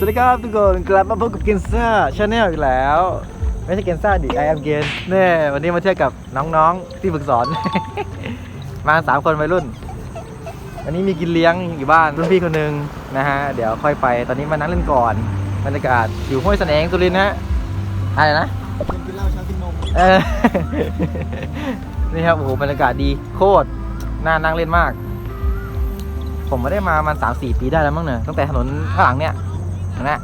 สวัสดีครับทุกคนกลับมาพบกับเกนซ่าชาแนลอีกแล้ว ไม่ใช่เกนซ่าดิไอแอมเกนเน่วันนี้มาเที่ยวกับน้องๆที่ฝึกสอน มาสามคนวัยรุ่น วันนี้มีกินเลี้ยงอยู่บ้านรุ่นพี่คนหนึ่งนะฮะ เดี๋ยวค่อยไปตอนนี้มานั่งเล่นก่อนบรรยากาศอยู่ห้วยแสนงสุรินทร์ฮะอะไรนะกินเหล้าเช้ากินนมเออนี่ครับโอ้โหบรรยากาศดีโคตรน่านั่งเล่นมาก ผมไม่ได้มามันสามสี่ปีได้แล้วมั้งเนอะตั้งแต่ถนนข้างหลังเนี่ย นะ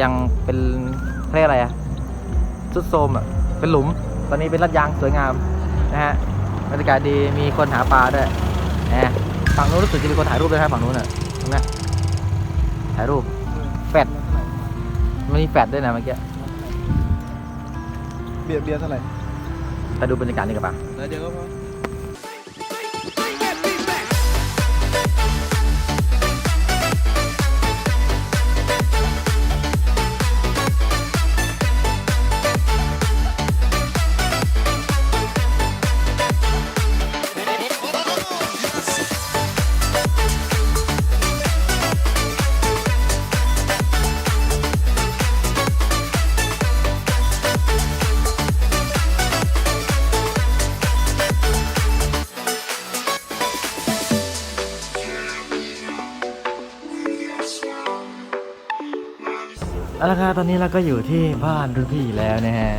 ยังเป็นเรียกอะไรอะสุดโทรมอะเป็นหลุม ตอนนี้เป็นลาดยางสวยงามนะฮะบรรยากาศดีมีคนหาปลาด้วยนะฝั่งนู้นรู้สึกจะมีคนถ่ายรูปด้วยนะฝั่งนู้นอะตรงเนี้ยถ่ายรูปแฟดมันมีแฟดด้วยนะเมื่อกี้เบียร์เบียร์เท่าไหร่ไปดูบรรยากาศนี่กันปะแล้วเดี๋ยวก็พอ เอาละครับตอนนี้เราก็อยู่ที่บ้านรุ่นพี่แล้วนะฮะ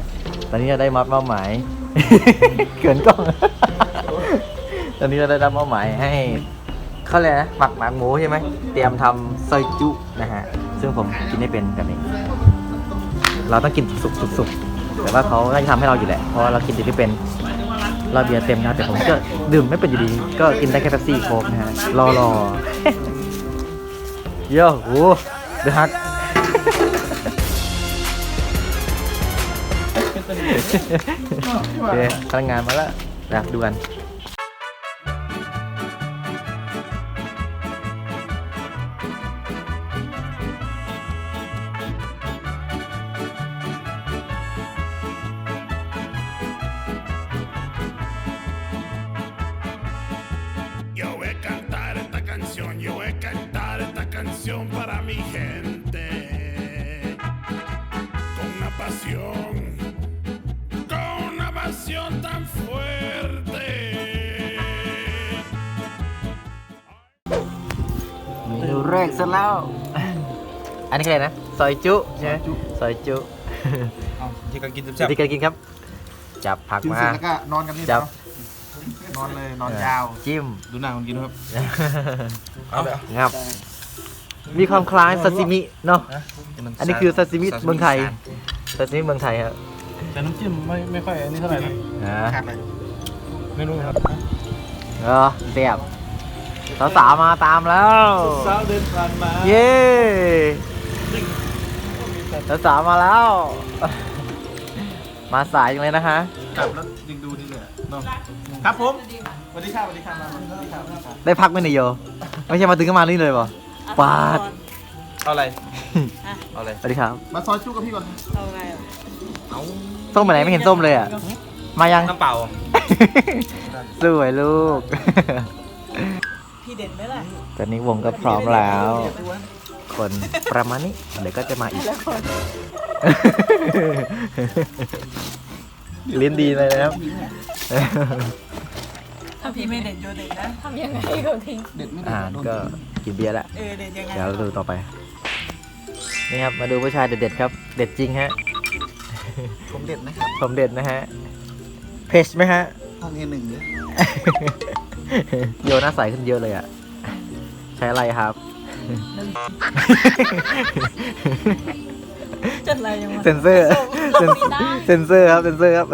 ตอนนี้เราได้มัดเป้าหมาย เขินกล้อง ตอนนี้เราได้รับมอบหมายให้เขาเลยกนะหมักหมักหมูใช่ไหม เตรียมทำซอยจุนะฮะ ซึ่งผมกินไม่เป็นแบบนี้ เราต้องกินสุกสุกแต่ว่าเขาก็จะทำให้เราอยู่แหละ เพราะว่าเรากินดิบไม่เป็น เราเบียร์เต็มนะแต่ผมก็ดื่มไม่เป็นอยู่ดี ก็กินได้แค่เป๊ปซี่โค้กนะฮะ รอรอโย่โหเดือดฮัก โอเคพนักงานมาแล้วนะดูกัน una pasión tan fuerte. เมนูแรกเสร็จแล้ว อันนี้คืออะไรนะ ซอยจุใช่ไหมซอยจุเอาที่กันกินวิแซ่บธีการกินครับ จับผักกินมา เสร็จแล้วก็นอนกันนี่จับ นอนเลยนอนยาวจิ้มดูหน้าคนกินครับ เอาเลยงับ มีความคล้ายซาซิมิเนาะ อันนี้คือซาซิมิเมืองไทย ซาซิมิเมืองไทยครับ แต่น้ำจิ้มไม่ไม่ค่อยอันนี้เท่าไหร่นะอ่าขาดอะไรไม่รู้ครับเออเสียบสาวสาวๆมาตามแล้ว สาวเดินผ่านมาเย้สาวสาวๆมาแล้ว มาสายจังเลยนะคะกลับแล้วยิงดูนี่เลยเนาะครับผมสวัสดีครับสวัสดีครับสวัสดีครับสวัสดีครับได้พักไหมเนี่ยโยไม่ใช่มาถึงก็มานี่เลยป่ะปาดเอาอะไร เอาอะไรสวัสดีครับ มาซอยจุกับพี่ก่อนเอาไงอะ เอาส้มไปไหนไม่เห็นส้มเลยอะ มายัง น้ำเปล่า สวยลูก พี่เด่นไหมล่ะตอนนี้วงก็พร้อมแล้ว คนประมาณนี้ เดี๋ยวก็จะมาอีกแล้วคนลิ้นดีเลยนะครับ ถ้าพี่ไม่เด่นโยเด่นนะทำยังไงเขาทิ้งเด็ดไม่อาเด็ดหารก็กินเบียร์แล้วเออเด่นยังไงเดี๋ยวเราดูต่อไป นี่ครับ มาดูผู้ชายเด็ดๆครับ เด็ดจริงฮะ ผมเด็ดนะครับผมเด็ดนะฮะ เพชไหมฮะ ห้องเอหนึ่งเนี่ยโยหน้าใสขึ้นเยอะเลยอะใช้อะไรครับจัดอะไรยังไงเซนเซอร์เซนเซนเซอร์ครับ เซนเซอร์ครับ